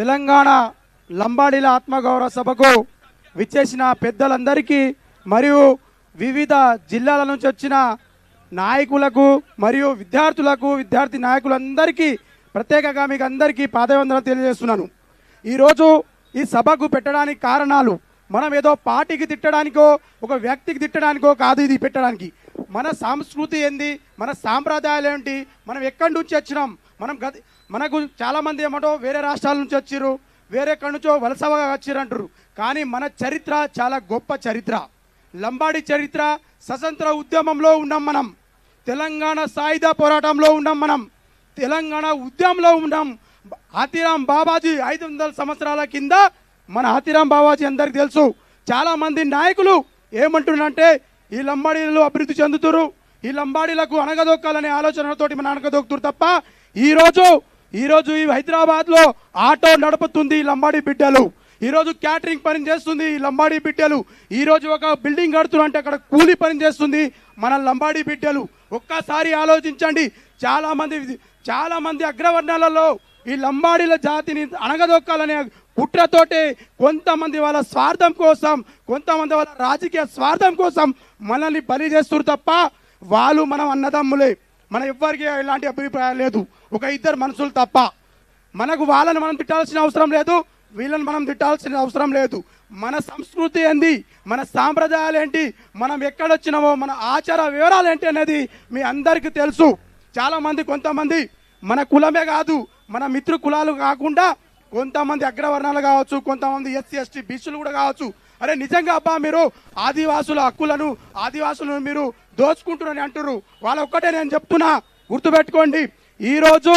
తెలంగాణ లంబాడీల ఆత్మగౌరవ సభకు విచ్చేసిన పెద్దలందరికీ మరియు వివిధ జిల్లాల నుంచి వచ్చిన నాయకులకు మరియు విద్యార్థులకు విద్యార్థి నాయకులందరికీ ప్రత్యేకంగా మీకు అందరికీ పాదవందనం తెలియజేస్తున్నాను. ఈరోజు ఈ సభకు పెట్టడానికి కారణాలు మనం ఏదో పార్టీకి తిట్టడానికో ఒక వ్యక్తికి తిట్టడానికో కాదు ఇది పెట్టడానికి. మన సంస్కృతి ఏంది? మన సాంప్రదాయాలు ఏంటి? మనం ఎక్కడి నుంచి వచ్చినాం? మనం గది మనకు చాలామంది ఏమంటో వేరే రాష్ట్రాల నుంచి వచ్చిర్రు వేరే కనుచో వలసగా వచ్చిర్రు కానీ మన చరిత్ర చాలా గొప్ప చరిత్ర. లంబాడి చరిత్ర స్వతంత్ర ఉద్యమంలో ఉన్నాం మనం. తెలంగాణ సాయుధ పోరాటంలో ఉన్నాం మనం. తెలంగాణ ఉద్యమంలో ఉన్నాం. హాతీరాం బాబాజీ ఐదు వందల సంవత్సరాల కింద మన హాతీరాం బాబాజీ అందరికి తెలుసు. చాలామంది నాయకులు ఏమంటున్నారంటే ఈ లంబాడీలు అభివృద్ధి చెందుతురు ఈ లంబాడీలకు అనగదొక్కాలనే ఆలోచనతోటి మనం అనగదొక్కుతారు తప్ప ఈరోజు ఈరోజు ఈ హైదరాబాద్లో ఆటో నడుపుతుంది ఈ లంబాడీ బిడ్డలు. ఈరోజు క్యాటరింగ్ పని చేస్తుంది ఈ లంబాడీ బిడ్డలు. ఈరోజు ఒక బిల్డింగ్ కడుతున్నంటే అక్కడ కూలి పని చేస్తుంది మన లంబాడీ బిడ్డలు. ఒక్కసారి ఆలోచించండి. చాలామంది చాలామంది అగ్రవర్ణాలలో ఈ లంబాడీల జాతిని అణగదొక్కాలనే కుట్రతోటి కొంతమంది వాళ్ళ స్వార్థం కోసం కొంతమంది వాళ్ళ రాజకీయ స్వార్థం కోసం మనల్ని బలి చేస్తారు తప్ప వాళ్ళు మనం అన్నదమ్ములే. మన ఎవ్వరికి ఎలాంటి అభిప్రాయం లేదు. ఒక ఇద్దరు మనుషులు తప్ప. మనకు వాళ్ళని మనం తిట్టాల్సిన అవసరం లేదు. వీళ్ళని మనం తిట్టాల్సిన అవసరం లేదు. మన సంస్కృతి ఏంది? మన సాంప్రదాయాలు ఏంటి? మనం ఎక్కడొచ్చినామో? మన ఆచార వివరాలు ఏంటి అనేది మీ అందరికీ తెలుసు. చాలామంది కొంతమంది మన కులమే కాదు. మన మిత్రు కులాలు కాకుండా కొంతమంది అగ్రవర్ణాలు కావచ్చు కొంతమంది ఎస్సీ ఎస్టీ బీసీలు కూడా కావచ్చు. అరే నిజంగా అబ్బా మీరు ఆదివాసుల హక్కులను ఆదివాసులను మీరు దోచుకుంటున్నారని అంటున్నారు వాళ్ళ ఒక్కటే నేను చెప్తున్నా గుర్తుపెట్టుకోండి. ఈరోజు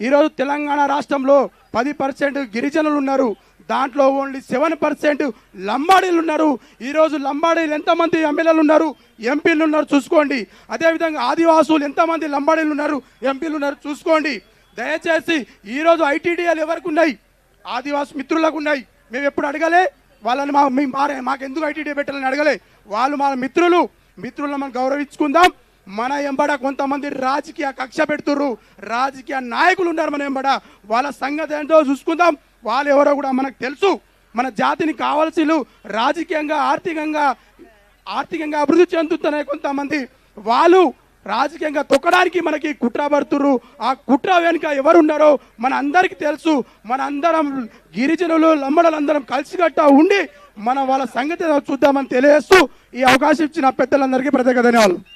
ఈరోజు తెలంగాణ రాష్ట్రంలో పది పర్సెంట్ గిరిజనులు ఉన్నారు. దాంట్లో ఓన్లీ సెవెన్ పర్సెంట్ లంబాడీలు ఉన్నారు. ఈరోజు లంబాడీలు ఎంతమంది ఎమ్మెల్యేలు ఉన్నారు? ఎంపీలు ఉన్నారు చూసుకోండి. అదేవిధంగా ఆదివాసులు ఎంతమంది లంబాడీలు ఉన్నారు? ఎంపీలు ఉన్నారు చూసుకోండి. దయచేసి ఈరోజు ఐటీడీఎలు ఎవరికి ఉన్నాయి? ఆదివాసు మిత్రులకు ఉన్నాయి. మేము ఎప్పుడు అడగలే? వాళ్ళని మా మేము మారే మాకు ఎందుకు ఐటీడీ పెట్టాలని అడగలే? వాళ్ళు మా మిత్రులు. మిత్రులను మనం గౌరవించుకుందాం. మన ఎంబడ కొంతమంది రాజకీయ కక్ష పెడుతుర్రు. రాజకీయ నాయకులు ఉన్నారు మన ఎంబడ. వాళ్ళ సంగతి ఏంటో చూసుకుందాం. వాళ్ళు ఎవరో కూడా మనకు తెలుసు. మన జాతిని కావాల్సిన రాజకీయంగా ఆర్థికంగా ఆర్థికంగా అభివృద్ధి చెందుతున్నాయి కొంతమంది. వాళ్ళు రాజకీయంగా తొక్కడానికి మనకి కుట్ర పడుతురు ఆ కుట్ర వెనుక ఎవరున్నారో మన అందరికీ తెలుసు. మన అందరం గిరిజనులు లంబడలందరం కలిసికట్ట ఉండి మనం వాళ్ళ సంగతి చూద్దామని తెలియజేస్తూ ఈ అవకాశం ఇచ్చిన పెద్దలందరికీ ప్రత్యేక ధన్యవాదాలు.